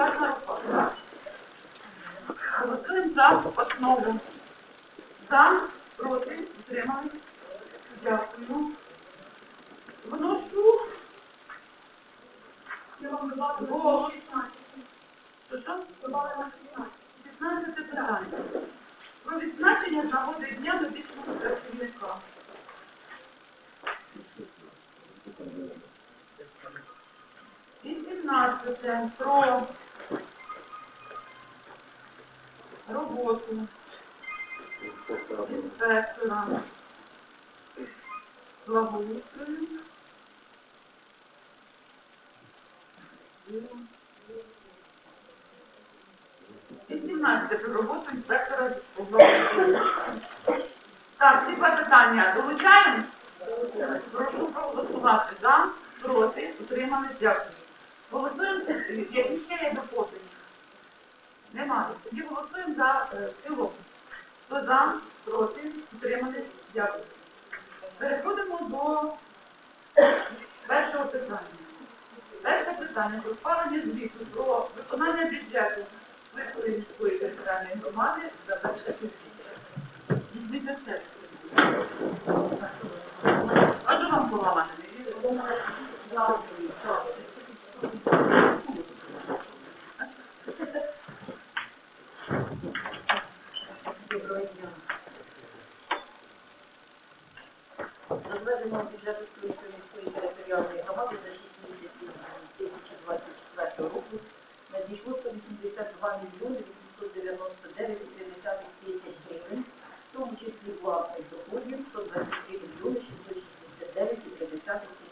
ваша робота. Голосуємо за основу. За, проти, утримали. Дякую. Вношу. Я вам вибрала голос. Що, що? 15 питання. Про відзначення нагоди дня медичного працівника. 17 про роботу інспектора благоустрою. І 17 про роботу інспектора благоустрою. Так, два питання долучаємо? Прошу проголосувати за, проти, утримали, дякую. Голосуємо, які ще є доповнення? Немає. Тоді голосуємо за е, цілому. Хто за, проти, утримали, дякую. Переходимо до першого питання. Перше питання про схвалення звіту про виконання бюджету Виходи міської територіальної громади за перше півріччя. Візьміть все. А що вам поламане? Розведення бюджету Київської міської територіальної громади за 6 місяців 2024 року надійшло 182 мільйони 899 тисяч гривень, в тому числі власних доходів 123 мільйони 669 тисяч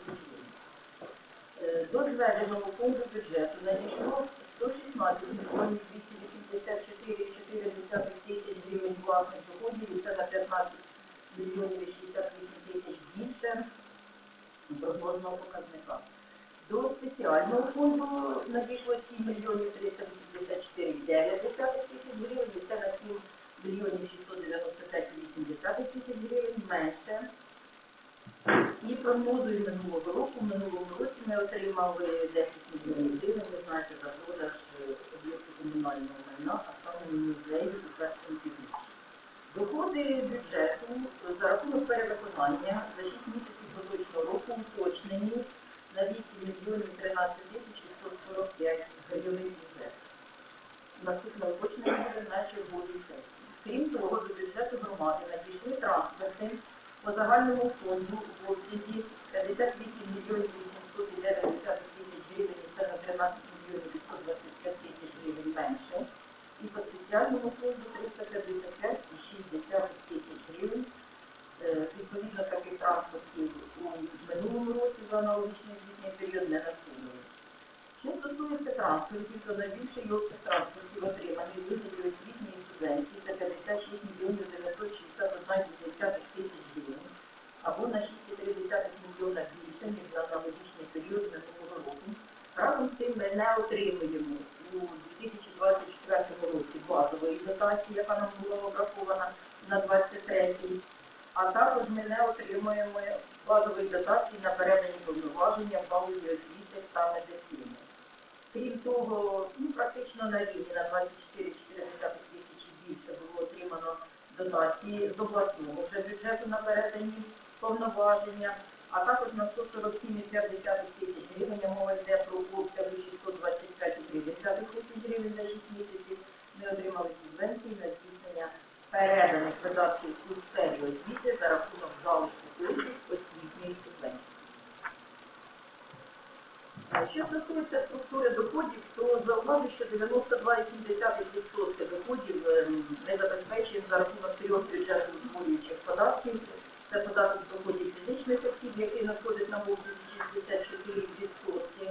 гривень. Е, До зведеного фонду бюджету надійшло 116 мільйонів 284,4 тисяч гривень власних доходів, і це на 15 мільйонів 68 тисяч більше прогнозного показника. До спеціального фонду надійшло 7 мільйонів 384,9 тисяч гривень, і на 7 мільйонів 695,8 тисяч гривень менше. І прогнозою минулого року, в минулому році ми отримали 10 мільйонів гривень, ви знаєте, за продаж е, об'єкту комунального майна, а саме музею у першому. Доходи бюджету за рахунок перевиконання за 6 місяців поточного року уточнені на 8 мільйонів 13 тисяч 645 гривень бюджету. Наступне уточнення буде на черговій сесії. Крім того, до бюджету громади надійшли транспорти по загальному фонду в обсязі 58 мільйонів 809 тисяч гривень, і це на 13 мільйонів 125 тисяч гривень менше. І по спеціальному фонду 355,6 тисяч гривень. Е, Відповідно, таких транспортів у минулому році за аналогічний звітний період не надходили. Що стосується транспортів, то найбільший обсяг транспортів отриманий у вигляді освітньої субвенції це 56 мільйонів 961 тисяч гривень, або на 6,3 мільйона більше, ніж за аналогічний період минулого року. Разом з тим ми не отримуємо у 2024 році базової дотації, яка нам була обрахована на 23 а також ми не отримуємо базової дотації на передані повноваження в галузі освіти та медицини. Крім того, ну, практично на рівні на 24-4 тисячі більше було отримано дотації з обласного вже бюджету на передані повноваження, а також на 147,5 тисяч гривень мова йде про обсяги 625,3 тисяч гривень за 6 місяців. Ми отримали субвенції на здійснення переданих видатків у сфері освіти за рахунок залишку коштів освітньої субвенції. А Що стосується структури доходів, то зауважу, що 92,7% доходів ем, ми за рахунок трьох бюджетно утворюючих податків. Це податок доходів фізичних осіб, який надходить на мову 64%.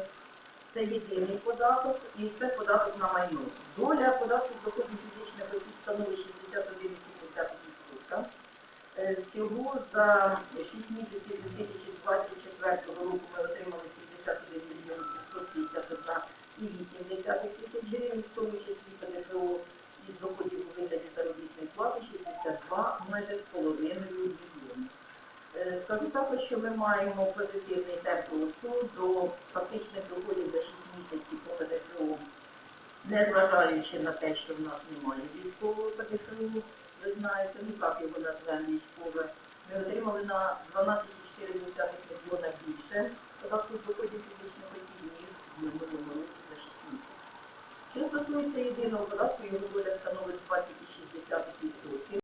Це єдиний податок і це податок на майно. Доля податку доходів фізичних осіб становить 61,7%. Е, Всього за 6 місяців 2024 року ми отримали 61 мільйон 551,8 тисяч гривень, в тому числі ПДФО із доходів у вигляді заробітної плати 62 майже з половиною мільйонів. Скажу також, що ми маємо позитивний темп росту до фактичних доходів за 6 місяців по ПДФО незважаючи на те, що в нас немає військового ПДФУ, ви знаєте, ну як його назвемо військове, ми отримали на 12,4 мільйона більше з доходів фізичних осіб, ніж в минулому році за 6 місяців. Що стосується єдиного податку, його доля становить 20,6%.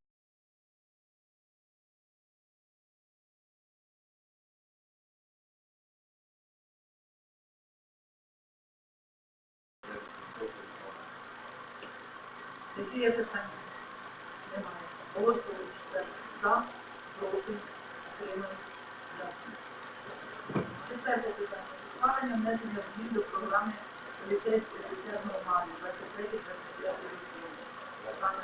Які є питання? Немає. Голосуємо. За, проти, утримались. Дякую. Четверте питання. Схвалення внесення змін до програми поліцейської офіцерного мами 23-25 років. Пане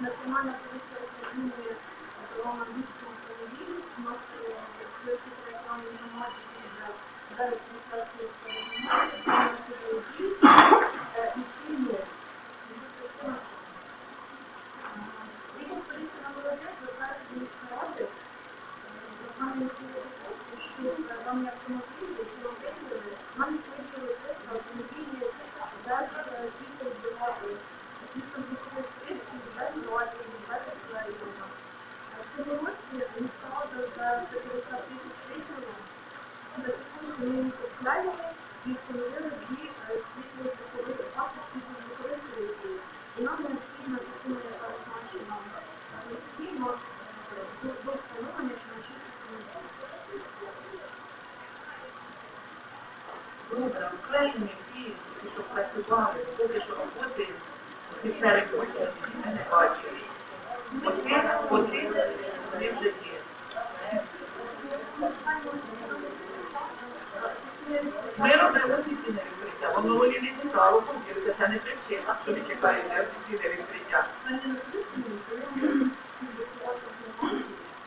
Національна поліція України провела міському автомобілі, у нас великі територіальні громаді за адміністрацію передумови, на судові і спільно. Рівень поліції на молодець звертається до міської ради, прохання що дані автомобілі, які обидвили, нам вирішили тест на автомобілі без дітей вбивати. Місто Дніпро Стрільський, без інновацій, без експерименту. В цьому році міська рада за 50 тисяч виділила, за секунду ми їх обкляли і встановили дві світлі звукові, факти світлі звукових рейсів. І нам необхідно частина, яка означена необхідно до до встановлення фінансових Добре, що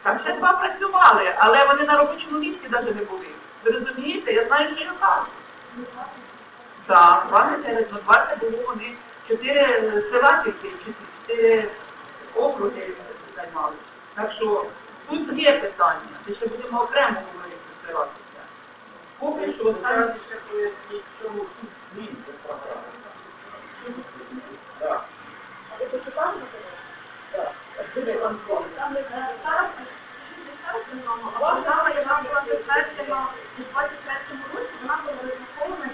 Там ще два працювали, але вони на робочому місці навіть не були. Ви розумієте? Я знаю, що кажу. Так, два не через ну, було вони чотири села тільки, чотири округи займали. Так що тут є питання, ми ще будемо окремо говорити збиратися. Поки що останні ще поясніть, чому тут змін до програми. Так. Ви почитали? Так. Буде контроль. Там е, зараз 60 мільйонів, а програма, яка була затверджена у 23-му році, вона була розрахована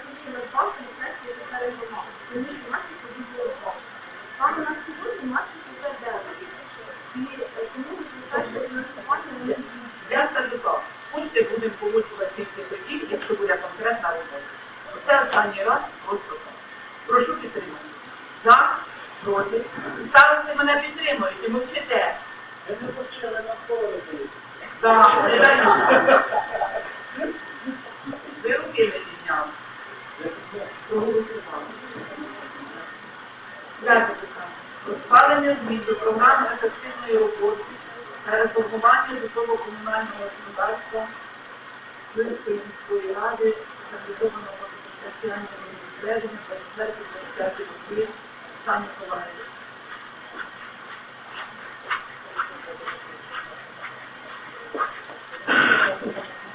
наші. Саме на сьогодні наші вже. І е, тому поліцейське фінансування не Я скажу так, кошти будемо получувати тільки тоді, якщо буде конкретна робота. Це останній раз просто так. Прошу підтримати. За, проти. Старости мене підтримують і мовчите. Ви не почали на За, не дають. Ви руки не підняли. Проголосували. Про схвалення змін до програми ефективної роботи та реформування житлово-комунального господарства Київської міської ради реалізованого спеціального відведення 24-25 років Сам Миколаївич.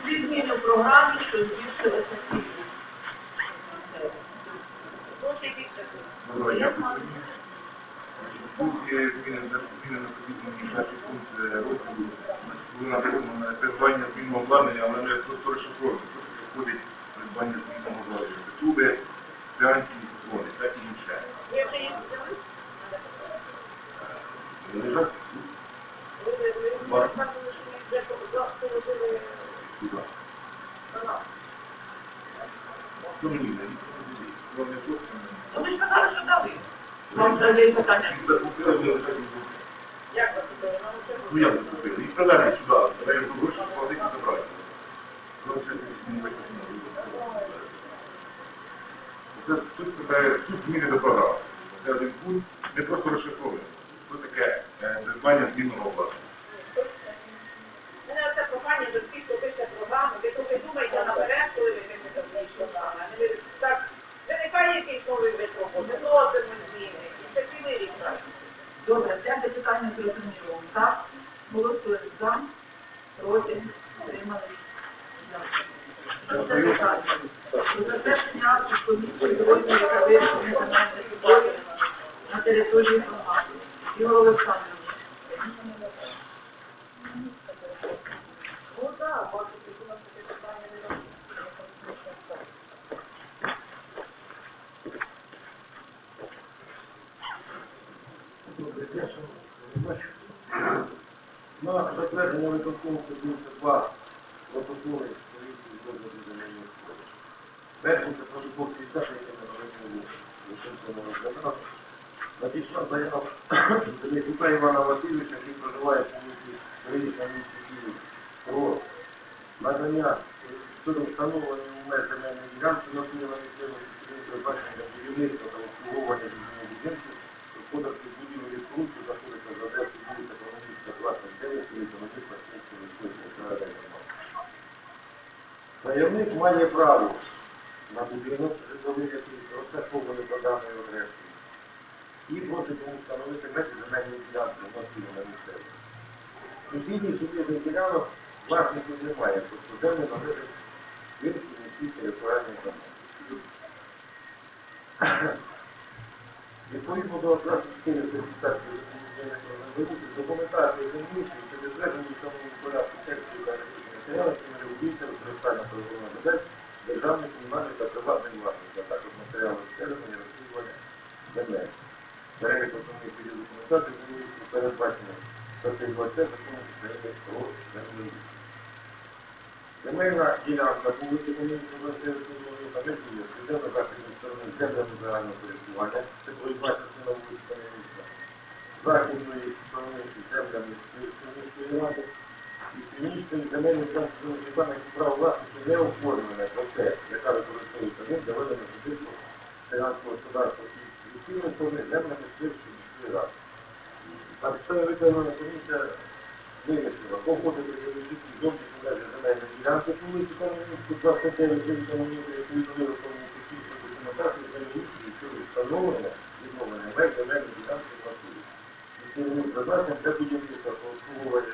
Дві зміни в програмі, що збільшили ефективність. Доброго дня. Тут є зміни на зміни на подібний перший пункт е, розділу. Значить, Були написано придбання змінного обладнання, але ми просто розшифровуємо. Просто входить придбання змінного обладнання. Труби, цианські мікрофони, так і інше. Лежать? Ну, ви ж казали, що дали. Вам вже є питання. Так і було. Ну як закупили? Їх привезли сюди, але я гроші платити і забрати. Це. Це тут, це тут зміни до програми. Це один пункт, не просто розшифровуємо. що таке е, придбання змінного обладнання. Мене оце прохання до всіх, хто пише програму, ви трохи думайте наперед, коли ви пишете свої програми. а не ви Так, виникає якийсь новий вид роботи, вносимо зміни, і це цілий рік. так. Добре, п'яте питання зрозуміло. Так? Голосуємо за, проти, утримались. Шосте питання. Про затвердження акту комісії розвитку та вирішення земельних відборів на території громади. Ігор Олександрович. Ну так, бачу, що у нас таке питання не робить. На затвердження виконкому подивився два протоколи поліції з дозволу земельних справ. Перший це протокол 50, який ми розглянули в Шевченкому розглядали. Надійшла заява Дем'янюка Івана Васильовича, який проживає в місті Київська місті Київ, про надання щодо встановлення меж земельної ділянки на на місцевому призначення для будівництва та обслуговування житлового будинку господарських будівель і споруд, що знаходиться за адресою вулиця Комуністська, 29, вулиця Комуністська, Сумської міської територіальної громади. Заявник має право на будинок житловий, який розташований за даною адресою, і просить йому встановити межі земельної ділянки Москві на місцеві. Сусідніх сусідних ділянок власників немає, тобто землі належать Вінській міській територіальній громаді. Відповідно до класичної сертифікації документації землі, що підтверджені в цьому порядку тексту та матеріалів, що не робіться використання правового модель державних, комунальних та приватних власників, а також матеріали обстеження, розслідування земель. Перелік основних видів документації землі передбачено статтею 20 закону України про землю. Земельна ділянка вулиці Комуністів 29 та Медведів, південно західної сторони землями загального користування, це проїзна частина вулиці Комуністів, західної сторони землями Київської ради, північної земельної ділянки Комуністів, які власності не оформлене проте, яка використовується ним для ведення будинку селянського господарства. Відповідної сторони землями Київської міської ради. На підставі виконана комісія вирішила. Погодити юридичні зовні межі земельної ділянки. По вулиці Комуністів, 29 вулиця Комуністів, які відповіли повністю технічну документацію для місії щодо встановлення відновлення меж земельної ділянки в призначенням для будівництва та обслуговування.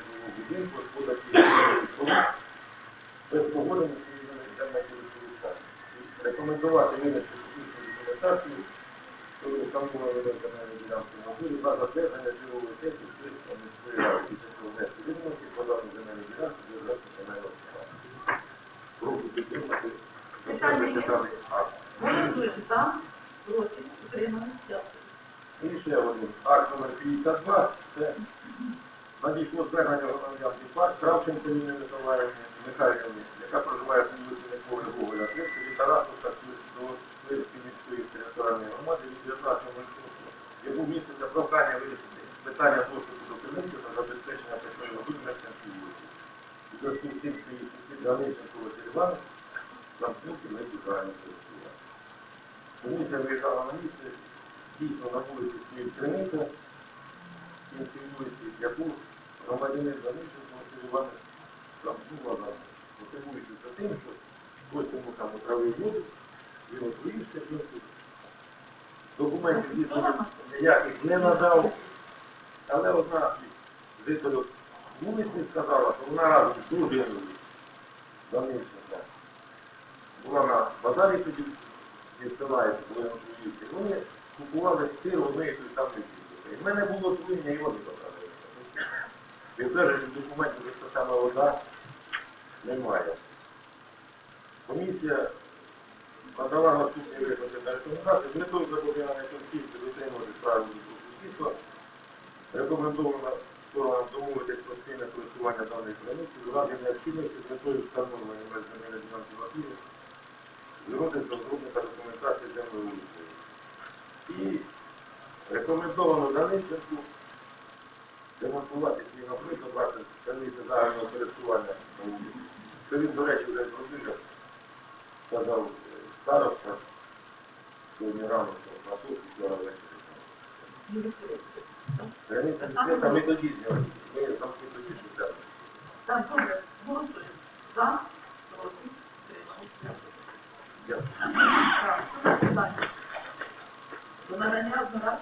Рекомендувати. І ще один акт номер 52, це надійшло звернення громадянки ПАК Кравченко Ніни Миколаївни Михайлівни, яка проживає в вулиці Миколи Гоголя, 30 від Тарасовка до Київської міської територіальної громади від 19 року, міститься прохання вирішити питання доступу до криниці та забезпечення питної води мешканців вулиці. У зв'язку з тим, що її сусід Галиченко Василь Іванович замкнути ми загальне. Комісія виїжджала на місце, дійсно на вулиці стоїть криниця, вулиці, яку громадянин Василь Іванович замкнув назад. Мотивуючись за тим, що хтось йому там отравив воду, він отруївся, він тут документів дійсно ніяких не надав. Але одна жителів вулиці сказала, що вона разом з дружиною Данильченка була на базарі тоді, відсилається, коли вони приїздили. Купували сир одної фірми. І в мене було отруєння, і вони забрали. Підтвердження документів, що саме вода немає. Комісія надала наступні виходи на рекомендації. З метою запобігання конфлікту дотримувати правил суспільства. Рекомендовано сторонам домовитись про спільне користування даної криниці, в необхідності з метою встановлення земельної Афірі, звернутися до розробника документації землеустрою. І рекомендовано Данильченку демонструвати свій наприклад, брати криниці загального користування. Це він, до речі, вже зробив, сказав е, староста, сьогодні рано, що на сутки вчора ввечері. Границя ми тоді зняли. Ми там тоді ж взяли. Так, добре, голосуємо. За, проти. Дякую. Так, наступне питання. До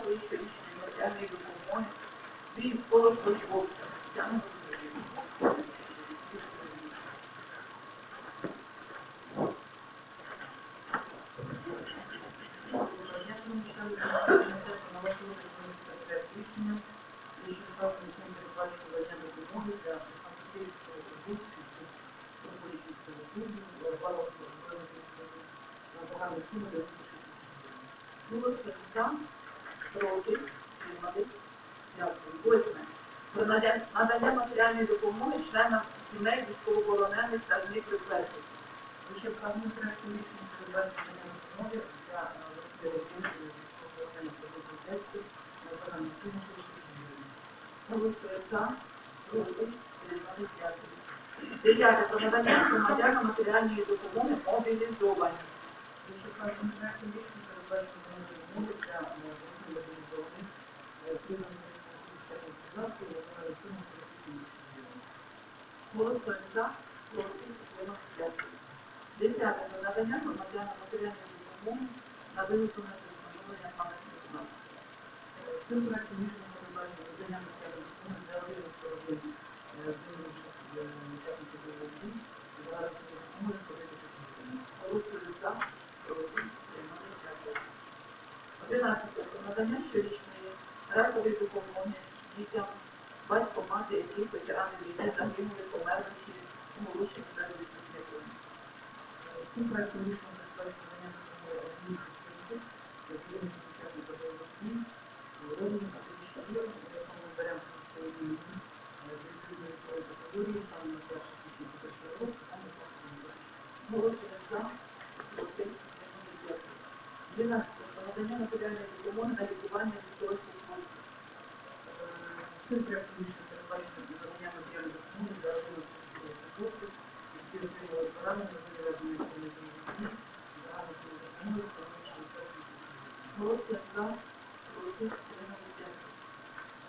надання одноразової щорічної матеріальної допомоги військовослужбовцям. Тетяна Володимирівна. Голосує за, проти, тримали дякую. Дев'яте про надання громадянам матеріальної допомоги мобілізовані. Голосуємо за, проти, тримали дякую. Десяте про надання громадянам матеріальної допомоги на вилучення встановлення пам'ятних знаків. Цим проектом рішення передбачено надання 11. Надання щорічної ракові допомоги дітям, батько, мати, яких ветерани війни загинули, померли чи умолочені за відповідником. Цим проектом рішення передбачено надання допомоги місць комітет, які є на початку закону, розуміння, а тоді ще є, якому беремо надання матеріальної допомоги на лікування військових службовців. Цифра клінічна передбачена для надання матеріальної допомоги за рахунок військових службовців, які отримали поранення за виявленою комітетом війни, загальну допомогу, економічну допомогу. Молодця за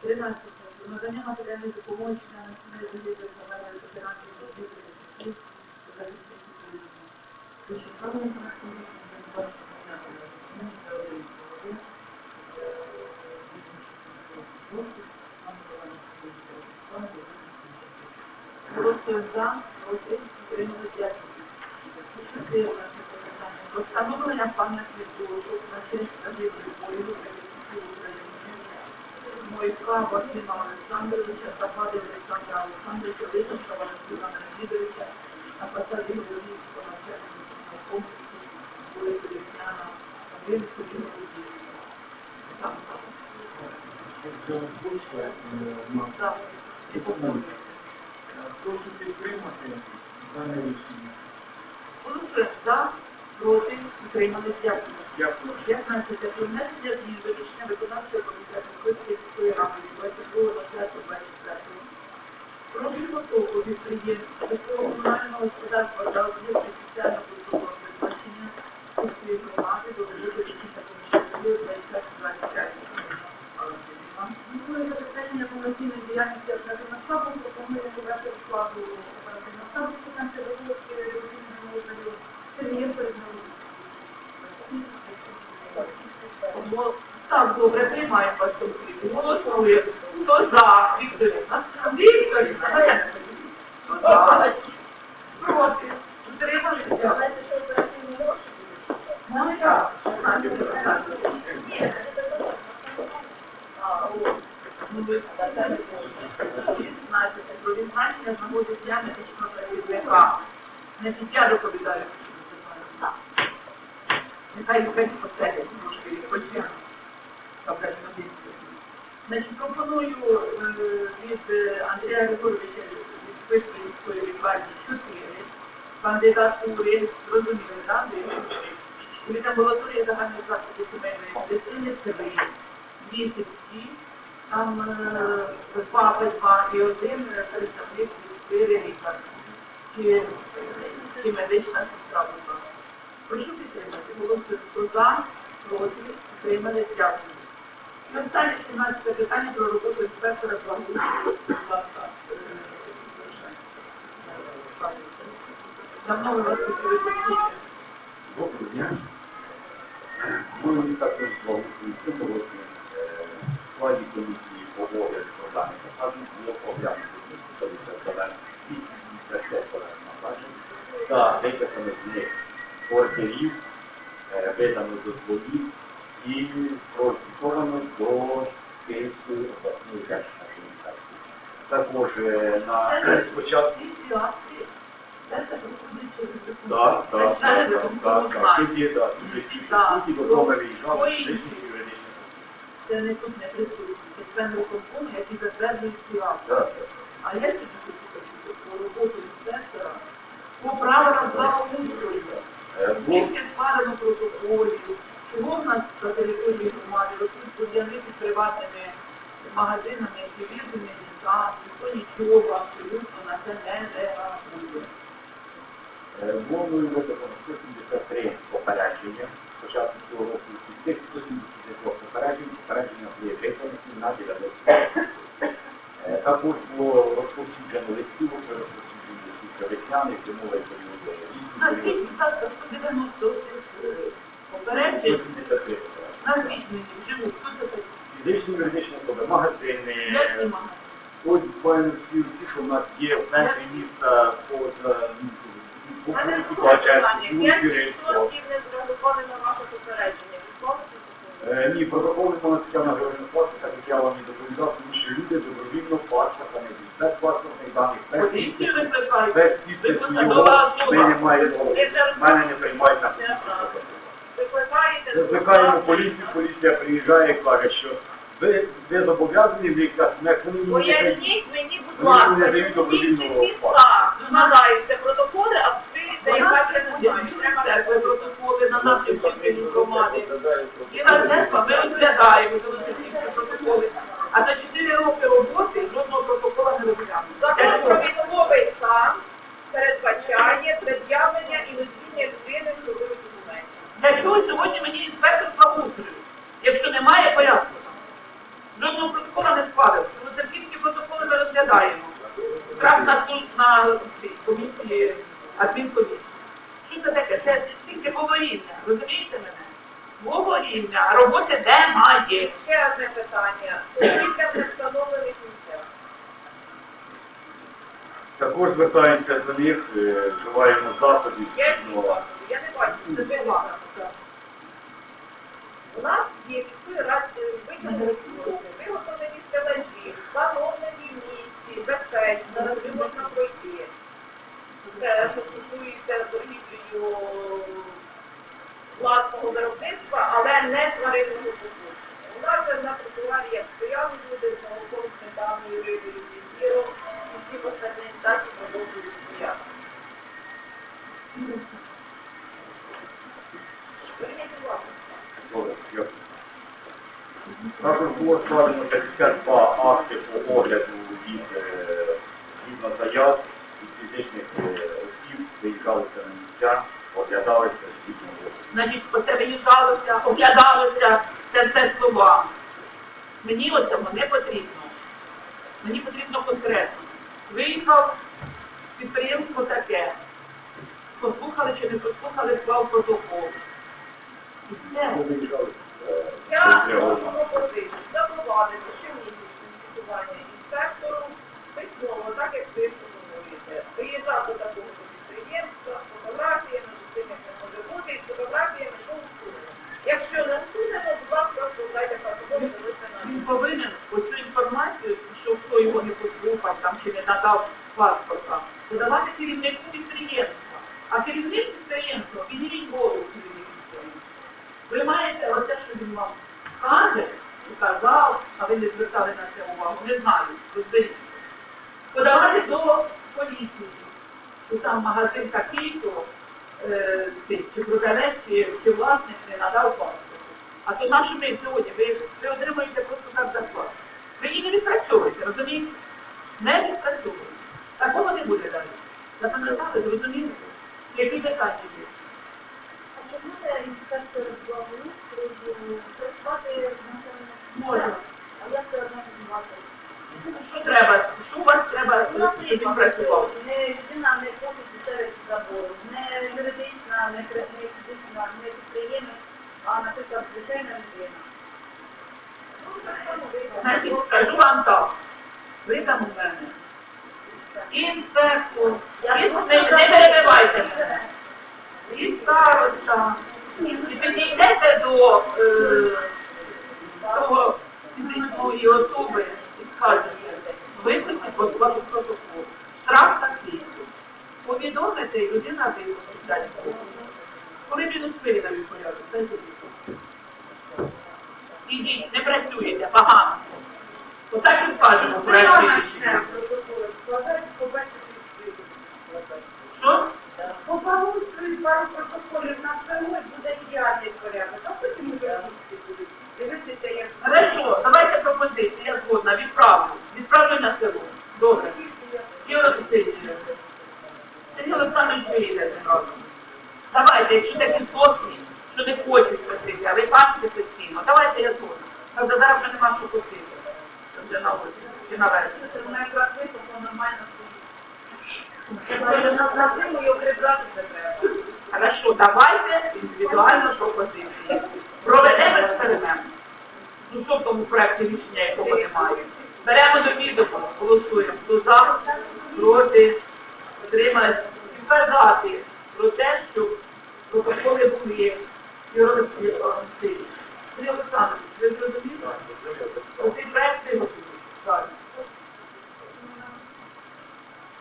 13 надання матеріальної допомоги членам сімей загиблих померлих ветеранів війни та захисників України. Вище вказаним проектом рішення передбачено надання допомоги для родин молодих, Голосуємо за, проти, утримались. Дякую. Чотирнадцяте питання. Пам'ятних на честь загиблих воїнів України. Мойка Васима Олександровича, Запади Олександра Олександровича, Висновка Валентина Леонідовича, на посаді Головівського начальника комплексу вулиці Лісняна, один Сергій Володимирович. Там, там. Так, і повторюю. Прошу підтримати дане рішення. Голосуємо за, проти, утримались. Дякую. Дякую. 15. Про внесення змін до рішення виконавчого комітету Київської міської ради 22.24 про підготовку підприємств такого комунального господарства та об'єктів соціально-культурного призначення Київської громади до роботи рішення комісії 25 Друге запитання повноцінної діяльності оперативного штабу, пропонує ввести складу оперативного штабу революційного району Сергієнко і Тому так добре приймаємо вас конфлікт. Голосуємо. Хто за? Вікторівна. Вікторівна. Мар'яна Хто за? Проти. Утрималися. Ну як? А, от. Ну, ви сказали, що 16. Про відзначення з нагоди медичного працівника. Не я доповідаю. Нехай якась поставить трошки відпочинок. Добре, що дійсно. Значить, пропоную е, від е, Андрія Григоровича від списки міської лікарні 4 кандидатури, зрозуміли, так? Від амбулаторії загальної практики сімейної медицини 3, місяці, там е, два П2 і один представник від лікар. Чи, чи медична сестра. Прошу підтримати. Голосуємо хто за, проти, підтримали, дякую. І останнє 17 питання про роботу інспектора благоустрою. Будь ласка, е, Давно ви вас почути. Доброго дня. Ми також благословили цьому році е, в складі комісії по огляду програми насаджень було оглянуто місце зелених і інспектора насаджень та викопано з них ордерів, е, видано дозволів і прозвітовано до Київської обласної держадміністрації. Також е, на спочатку. Так, так, так, так, так. Тут є, так, тут є Так. всі до дома виїжджали, Ой. фізичні і юридичні. Це не тут не присутні. Це члени виконкому, які затверджують ці так. А я ще хочу про роботу інспектора по правилам благоустрою. Е, Скільки складено протоколів, чого в нас на території громади будівлі під приватними магазинами, які вірені ліса, ніхто нічого абсолютно на це не реагує. е, Мовою виконано 173 попередження початку цього року. Із цих 173 попереджень, попередження були виконані на 90. Е, Також було розповсюджено листів, розповсюджені листів весняних, зимових періодів. 190 е, попереджень, 173 попередження. назвіть хто це такий? Фізичні юридичні особи, магазини? Ось буквально всі, що в нас є в центрі міста, поза по мене друге Бача, питання. П'ять Юрій, відсотків не зреагували на ваше попередження. Е, Ні, протоколи на Тетяна Георгіївна Паспорта, так як я вам і доповідав, тому що люди добровільно паспорта не дають. Без паспортних даних, без підписів його, ми не маємо, мене не приймають на? Викликаємо поліцію, поліція приїжджає і каже, що ви, ви зобов'язані в якась не хвилину не. Поясніть мені, будь ласка, не добровільного міста складаються протоколи, а яка. Треба церкви протоколи на наші вчителі громади. І на церква ми розглядаємо ці протоколи. А за 4 роки роботи жодного протокола не розглянуто. Закон про військовий стан передбачає пред'явлення і носіння людини судових документів. Для чого сьогодні мені інспектор благоустрою, якщо немає порядку? Жодного протокола не складено. Тому це протоколи ми розглядаємо. Тут на комісії, адмінкомісії. Що це таке? Це тільки говоріння. Розумієте мене? Говоріння, а роботи немає. Ще одне питання. Дітям не встановлених місцях. Також звертаємося до них, е, вживаємо заходів. Я не бачу. Я не бачу. Це Це У нас є міської ради витягнені виготовлені стелажі, встановлені в місті, безпечно, де можна пройти. Це що стосується торгівлею власного виробництва, але не тваринного продукту. У нас на тротуарі як стояли люди з молоком, сметаною, рибою, зіром, і всі остальні так і продовжують стояти. Також було складено 52 акти по огляду від е, заяв від фізичних е, осіб, виїжджалися на місця, оглядалися згідно. Значить, оце виїжджалося, оглядалося, це все слова. Мені оцього не потрібно. Мені потрібно конкретно. Виїхав підприємство таке. Послухали чи не послухали, склав протокол. І все. Е, Я можу пропозицію запровадити щомісячне звітування інспектору письмово, так як ви Приїжджати до такого підприємства, фотографіями, з тим, як може бути, і фотографіями, що усунемо. Якщо не усунемо, будь ласка, складайте протокол залиште Він повинен оцю інформацію, що хто його не послухав там чи не надав паспорта, подавати керівнику підприємства. А керівник підприємства, підніміть голову керівник підприємства. Ви маєте оце, що він вам каже, сказав, а ви не звертали на це увагу, не знаю, розберіться. Подавати до поліції, що там магазин такий-то, е, цей, чи продавець, чи, чи власник не надав паспорт. А то нашу ми сьогодні, ви, ви отримуєте просто так зарплату. Ви її не відпрацьовуєте, розумієте? Не відпрацьовуєте. Такого не буде далі. Запам'ятали, зрозуміли? Які питання є? буде інспектор благоустрою працювати в населених А як це організувати? Що треба? Що у вас треба, Ну, працював? Не людина не ходить серед забору, не юридична, не фізична, не підприємець, а, наприклад, звичайна людина. Ну. Значить, скажу вам так. Ви там у мене. Інспектор. Не, перебивайте мене. І староста. І підійдете до е, того фізичної особи і скажете, виписати по складу протоколу. Штраф такий. Повідомити, і людина далі. Коли мінус передали порядок, це. Ідіть, не працюєте, погано. Отак і вкажемо в. Що? По благоустрою пару протоколів на второй буде ідеальний порядок, а потім уже будуть дивитися, як Хорошо, давайте пропозиції, я згодна, відправлю. Відправлю на село. Добре. Ігор Олексійович. Сергій Олександрович виїде зразу. Давайте, якщо такі сотні, що не хочуть просити, а ви бачите постійно, давайте я згодна. Правда, зараз вже нема що просити. Вже на осінь, чи на вересень. це найкраще, то нормально. Хорошо, давайте індивідуально пропозиції. Проведемо. Ну що в тому проєкті рішення, якого немає? Беремо до відома, голосуємо. Хто за, проти, отримались. Тепер дати про те, що протоколи були. Сергій Олександрович, ви зрозуміли? Оцей проєкт ви готуєте. Так.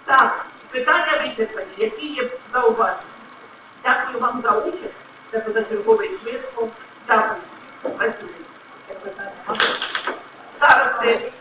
Так, питання вичерпані. Які є зауваження? Дякую вам за участь. Це позачерговий швидко. Дякую. Працюємо. Старости,